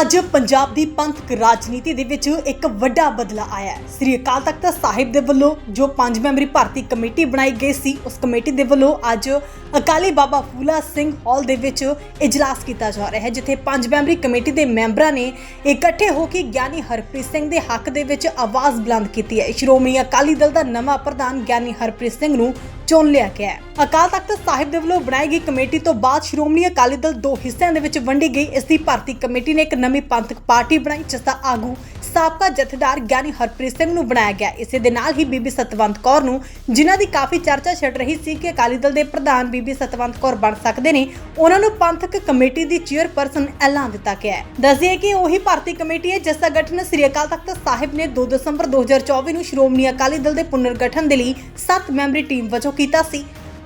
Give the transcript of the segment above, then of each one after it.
ਅੱਜ ਪੰਜਾਬ ਦੀ ਪੰਥਕ ਰਾਜਨੀਤੀ ਦੇ ਵਿੱਚ ਇੱਕ ਵੱਡਾ ਬਦਲਾ ਆਇਆ ਹੈ। ਸ੍ਰੀ ਅਕਾਲ ਤਖਤ ਸਾਹਿਬ ਦੇ ਵੱਲੋਂ ਜੋ ਪੰਜ ਮੈਂਬਰੀ ਭਾਰਤੀ ਕਮੇਟੀ ਬਣਾਈ ਗਈ ਸੀ, ਉਸ ਕਮੇਟੀ ਦੇ ਵੱਲੋਂ ਅੱਜ ਅਕਾਲੀ ਬਾਬਾ ਫੂਲਾ ਸਿੰਘ ਹਾਲ ਦੇ ਵਿੱਚ ਇਜਲਾਸ ਕੀਤਾ ਜਾ ਰਿਹਾ ਹੈ, ਜਿੱਥੇ ਪੰਜ ਮੈਂਬਰੀ ਕਮੇਟੀ ਦੇ ਮੈਂਬਰਾਂ ਨੇ ਇਕੱਠੇ ਹੋ ਕੇ ਗਿਆਨੀ ਹਰਪ੍ਰੀਤ ਸਿੰਘ ਦੇ ਹੱਕ ਦੇ ਵਿੱਚ ਆਵਾਜ਼ ਬੁਲੰਦ ਕੀਤੀ ਹੈ। ਸ਼੍ਰੋਮਣੀ ਅਕਾਲੀ ਦਲ ਦਾ ਨਵਾਂ ਪ੍ਰਧਾਨ ਗਿਆਨੀ ਹਰਪ੍ਰੀਤ ਸਿੰਘ ਨੂੰ ਚੁਣ ਲਿਆ ਗਿਆ ਹੈ। ਅਕਾਲ ਤਖਤ ਸਾਹਿਬ ਦੇ ਵੱਲੋਂ ਬਣਾਈ ਗਈ ਕਮੇਟੀ ਤੋਂ ਬਾਅਦ ਸ਼੍ਰੋਮਣੀ ਅਕਾਲੀ ਦਲ ਦੋ ਹਿੱਸਿਆਂ ਦੇ ਵਿੱਚ ਵੰਡੀ ਗਈ। ਇਸ ਦੀ ਭਾਰਤੀ ਕਮੇਟੀ ਨੇ ਇੱਕ ਨਵੀਂ ਪੰਥਕ ਪਾਰਟੀ ਬਣਾਈ, ਜਿਸ ਦਾ ਆਗੂ ਸਾਬਕਾ ਜਥੇਦਾਰ ਗਿਆਨੀ ਹਰਪ੍ਰੀਤ ਸਿੰਘ ਨੂੰ ਬਣਾਇਆ ਗਿਆ। ਇਸੇ ਦੇ ਨਾਲ ਹੀ ਬੀਬੀ ਸਤਵੰਤ ਕੌਰ ਨੂੰ, ਜਿਨ੍ਹਾਂ ਦੀ ਕਾਫੀ ਚਰਚਾ ਛਿੜ ਰਹੀ ਸੀ ਕਿ ਅਕਾਲੀ ਦਲ ਦੇ ਪ੍ਰਧਾਨ ਬੀਬੀ ਸਤਵੰਤ ਕੌਰ ਬਣ ਸਕਦੇ ਨੇ, ਉਹਨਾਂ ਨੂੰ ਪੰਥਕ ਕਮੇਟੀ ਦੀ ਚੇਅਰਪਰਸਨ ਐਲਾਨ ਦਿੱਤਾ ਗਿਆ ਹੈ। ਦੱਸਿਏ ਕਿ ਉਹੀ ਭਾਰਤੀ ਕਮੇਟੀ ਹੈ, ਜਿਸ ਦਾ ਗਠਨ ਸ੍ਰੀ ਅਕਾਲ ਤਖਤ ਸਾਹਿਬ ਨੇ 2 ਦਸੰਬਰ 2024 ਨੂੰ ਸ਼੍ਰੋਮਣੀ ਅਕਾਲੀ ਦਲ ਦੇ ਪੁਨਰਗਠਨ ਦੇ ਲਈ 7 ਮੈਂਬਰੀ ਟੀਮ ਵਜੋਂ ਕੀਤਾ ਸੀ।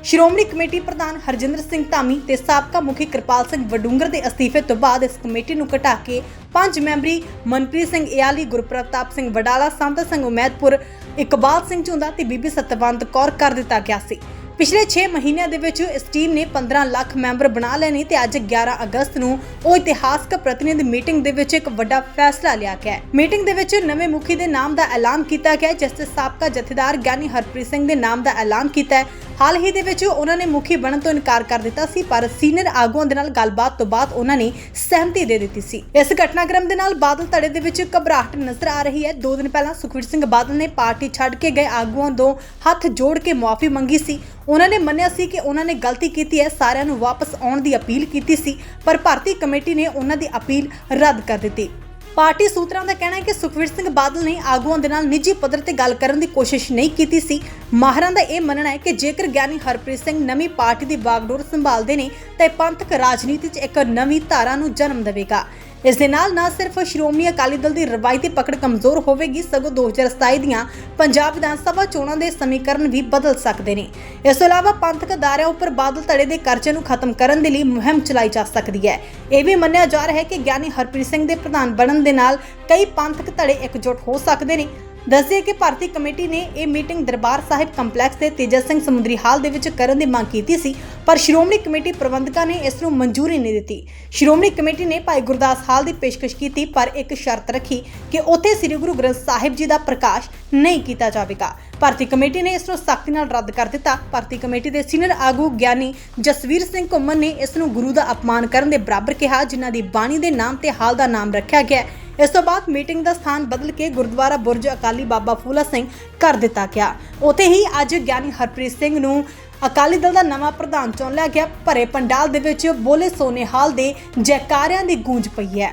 ਸ਼੍ਰੋਮਣੀ ਕਮੇਟੀ ਪ੍ਰਧਾਨ ਹਰਜਿੰਦਰ ਸਿੰਘ ਧਾਮੀ ਤੇ ਸਾਬਕਾ ਮੁਖੀ ਕਿਰਪਾਲ ਸਿੰਘ ਵਡੂੰਗਰ ਦੇ ਅਸਤੀਫੇ ਤੋਂ ਬਾਅਦ ਇਸ ਕਮੇਟੀ ਨੂੰ ਘਟਾ ਕੇ ਪੰਜ ਮੈਂਬਰੀ ਮਨਪ੍ਰੀਤ ਸਿੰਘ ਇਆਲੀ ਗੁਰਪ੍ਰਤਾਪ ਸਿੰਘ ਵਡਾਲਾ, ਸੰਤ ਸਿੰਘ ਉਮੈਦਪੁਰ, ਇਕਬਾਲ ਸਿੰਘ ਝੁੰਦਾ ਤੇ ਬੀਬੀ ਸਤਵੰਤ ਕੌਰ ਕਰ ਦਿੱਤਾ ਗਿਆ ਸੀ। ਪਿਛਲੇ 6 ਮਹੀਨਿਆਂ ਦੇ ਵਿੱਚ ਇਸ ਟੀਮ ਨੇ 15 ਲੱਖ ਮੈਂਬਰ ਬਣਾ ਲਏ ਨੇ ਤੇ ਅੱਜ 11 ਅਗਸਤ ਨੂੰ ਉਹ ਇਤਿਹਾਸਕ ਪ੍ਰਤੀਨਿਧ ਮੀਟਿੰਗ ਦੇ ਵਿੱਚ ਇੱਕ ਵੱਡਾ ਫੈਸਲਾ ਲਿਆ ਗਿਆ ਹੈ। ਮੀਟਿੰਗ ਦੇ ਵਿੱਚ ਨਵੇਂ ਮੁਖੀ ਦੇ ਨਾਮ ਦਾ ਐਲਾਨ ਕੀਤਾ ਗਿਆ ਜਿਸ ਤੇ ਸਾਬਕਾ ਜਥੇਦਾਰ ਗਿਆਨੀ ਹਰਪ੍ਰੀਤ ਸਿੰਘ ਦੇ ਨਾਮ ਦਾ ਐਲਾਨ ਕੀਤਾ ਹੈ। ਹਾਲ ਹੀ ਦੇ ਵਿੱਚ ਉਹਨਾਂ ਨੇ ਮੁਖੀ ਬਣਨ ਤੋਂ ਇਨਕਾਰ ਕਰ ਦਿੱਤਾ ਸੀ, ਪਰ ਸੀਨੀਅਰ ਆਗੂਆਂ ਦੇ ਨਾਲ ਗੱਲਬਾਤ ਤੋਂ ਬਾਅਦ ਉਹਨਾਂ ਨੇ ਸਹਿਮਤੀ ਦੇ ਦਿੱਤੀ ਸੀ। ਇਸ ਘਟਨਾਕ੍ਰਮ ਦੇ ਨਾਲ ਬਾਦਲ ਧੜੇ ਦੇ ਵਿੱਚ ਘਬਰਾਹਟ ਨਜ਼ਰ ਆ ਰਹੀ ਹੈ। ਦੋ ਦਿਨ ਪਹਿਲਾਂ ਸੁਖਵੀਰ ਸਿੰਘ ਬਾਦਲ ਨੇ ਪਾਰਟੀ ਛੱਡ ਕੇ ਗਏ। ਆਗੂਆਂ ਤੋਂ ਹੱਥ ਜੋੜ ਕੇ ਮੁਆਫੀ ਮੰਗੀ ਸੀ। ਉਹਨਾਂ ਨੇ ਮੰਨਿਆ ਸੀ ਕਿ ਉਹਨਾਂ ਨੇ ਗਲਤੀ ਕੀਤੀ ਹੈ। ਸਾਰਿਆਂ ਨੂੰ ਵਾਪਸ ਆਉਣ ਦੀ ਅਪੀਲ ਕੀਤੀ ਸੀ, ਪਰ ਭਾਰਤੀ ਕਮੇਟੀ ਨੇ ਉਹਨਾਂ ਦੀ ਅਪੀਲ ਰੱਦ ਕਰ ਦਿੱਤੀ। ਪਾਰਟੀ ਸੂਤਰਾਂ ਦਾ ਕਹਿਣਾ ਹੈ ਕਿ ਸੁਖਵੀਰ ਸਿੰਘ ਬਾਦਲ ਨੇ ਆਗੂਆਂ ਦੇ ਨਾਲ ਨਿੱਜੀ ਪੱਧਰ ਤੇ ਗੱਲ ਕਰਨ ਦੀ ਕੋਸ਼ਿਸ਼ ਨਹੀਂ ਕੀਤੀ ਸੀ। ਮਾਹਰਾਂ ਦਾ ਇਹ ਮੰਨਣਾ ਹੈ ਕਿ ਜੇਕਰ ਗਿਆਨੀ ਹਰਪ੍ਰੀਤ ਸਿੰਘ ਨਵੀਂ ਪਾਰਟੀ ਦੀ ਬਾਗਡੋਰ ਸੰਭਾਲਦੇ ਨੇ, ਤਾਂ ਇਹ ਪੰਥਕ ਰਾਜਨੀਤੀ 'ਚ ਇੱਕ ਨਵੀਂ ਧਾਰਾ ਨੂੰ ਜਨਮ ਦੇਵੇਗਾ। ਇਸ ਦੇ ਨਾਲ ਨਾ ਸਿਰਫ ਸ਼੍ਰੋਮਣੀ ਅਕਾਲੀ ਦਲ ਦੀ ਰਵਾਇਤੀ ਪਕੜ ਕਮਜ਼ੋਰ ਹੋਵੇਗੀ, ਸਗੋਂ 2027 ਦੀਆਂ ਪੰਜਾਬ ਵਿਧਾਨ ਸਭਾ ਚੋਣਾਂ ਦੇ ਸਮੀਕਰਨ ਵੀ ਬਦਲ ਸਕਦੇ ਨੇ। ਇਸ ਤੋਂ ਇਲਾਵਾ ਪੰਥਕ ਅਦਾਰਿਆਂ ਉੱਪਰ ਬਾਦਲ ਧੜੇ ਦੇ ਕਰਜ਼ੇ ਨੂੰ ਖਤਮ ਕਰਨ ਦੇ ਲਈ ਮੁਹਿੰਮ ਚਲਾਈ ਜਾ ਸਕਦੀ ਹੈ। ਇਹ ਵੀ ਮੰਨਿਆ ਜਾ ਰਿਹਾ ਹੈ ਕਿ ਗਿਆਨੀ ਹਰਪ੍ਰੀਤ ਸਿੰਘ ਦੇ ਪ੍ਰਧਾਨ ਬਣਨ ਦੇ ਨਾਲ ਕਈ ਪੰਥਕ ਧੜੇ ਇਕਜੁੱਟ ਹੋ ਸਕਦੇ ਨੇ। ਦੱਸਦੇ ਕਿ ਭਾਰਤੀ ਕਮੇਟੀ ਨੇ ਇਹ ਮੀਟਿੰਗ ਦਰਬਾਰ ਸਾਹਿਬ ਕੰਪਲੈਕਸ ਦੇ ਤੇਜਾ ਸਿੰਘ ਸਮੁੰਦਰੀ ਹਾਲ ਦੇ ਵਿੱਚ ਕਰਨ ਦੀ ਮੰਗ ਕੀਤੀ ਸੀ, ਪਰ ਸ਼੍ਰੋਮਣੀ ਕਮੇਟੀ ਪ੍ਰਬੰਧਕਾਂ ਨੇ ਇਸ ਨੂੰ ਮਨਜ਼ੂਰੀ ਨਹੀਂ ਦਿੱਤੀ। ਸ਼੍ਰੋਮਣੀ ਕਮੇਟੀ ਨੇ ਭਾਈ ਗੁਰਦਾਸ ਹਾਲ ਦੀ ਪੇਸ਼ਕਸ਼ ਕੀਤੀ, ਪਰ ਇੱਕ ਸ਼ਰਤ ਰੱਖੀ ਕਿ ਉੱਥੇ ਸ੍ਰੀ ਗੁਰੂ ਗ੍ਰੰਥ ਸਾਹਿਬ ਜੀ ਦਾ ਪ੍ਰਕਾਸ਼ ਨਹੀਂ ਕੀਤਾ ਜਾਵੇਗਾ। ਭਾਰਤੀ ਕਮੇਟੀ ਨੇ ਇਸ ਨੂੰ ਸਖਤੀ ਨਾਲ ਰੱਦ ਕਰ ਦਿੱਤਾ। ਭਾਰਤੀ ਕਮੇਟੀ ਦੇ ਸੀਨੀਅਰ ਆਗੂ ਗਿਆਨੀ ਜਸਵੀਰ ਸਿੰਘ ਘੁੰਮਣ ਨੇ ਇਸ ਨੂੰ ਗੁਰੂ ਦਾ ਅਪਮਾਨ ਕਰਨ ਦੇ ਬਰਾਬਰ ਕਿਹਾ, ਜਿਨ੍ਹਾਂ ਦੀ ਬਾਣੀ ਦੇ ਨਾਮ ਤੇ ਹਾਲ ਦਾ ਨਾਮ ਰੱਖਿਆ ਗਿਆ ਇਸ ਤੋਂ ਬਾਅਦ ਮੀਟਿੰਗ ਦਾ ਸਥਾਨ ਬਦਲ ਕੇ ਗੁਰਦੁਆਰਾ ਬੁਰਜ ਅਕਾਲੀ ਬਾਬਾ ਫੂਲਾ ਸਿੰਘ ਕਰ ਦਿੱਤਾ ਗਿਆ। ਉਥੇ ਹੀ ਅੱਜ ਗਿਆਨੀ ਹਰਪ੍ਰੀਤ ਸਿੰਘ ਨੂੰ ਅਕਾਲੀ ਦਲ ਦਾ ਨਵਾਂ ਪ੍ਰਧਾਨ ਚੁਣ ਲਿਆ ਗਿਆ। ਭਰੇ ਪੰਡਾਲ ਦੇ ਵਿੱਚ ਬੋਲੇ ਸੋਨੇਹਾਲ ਦੇ ਜੈਕਾਰਿਆਂ ਦੀ ਗੂੰਜ ਪਈ ਹੈ।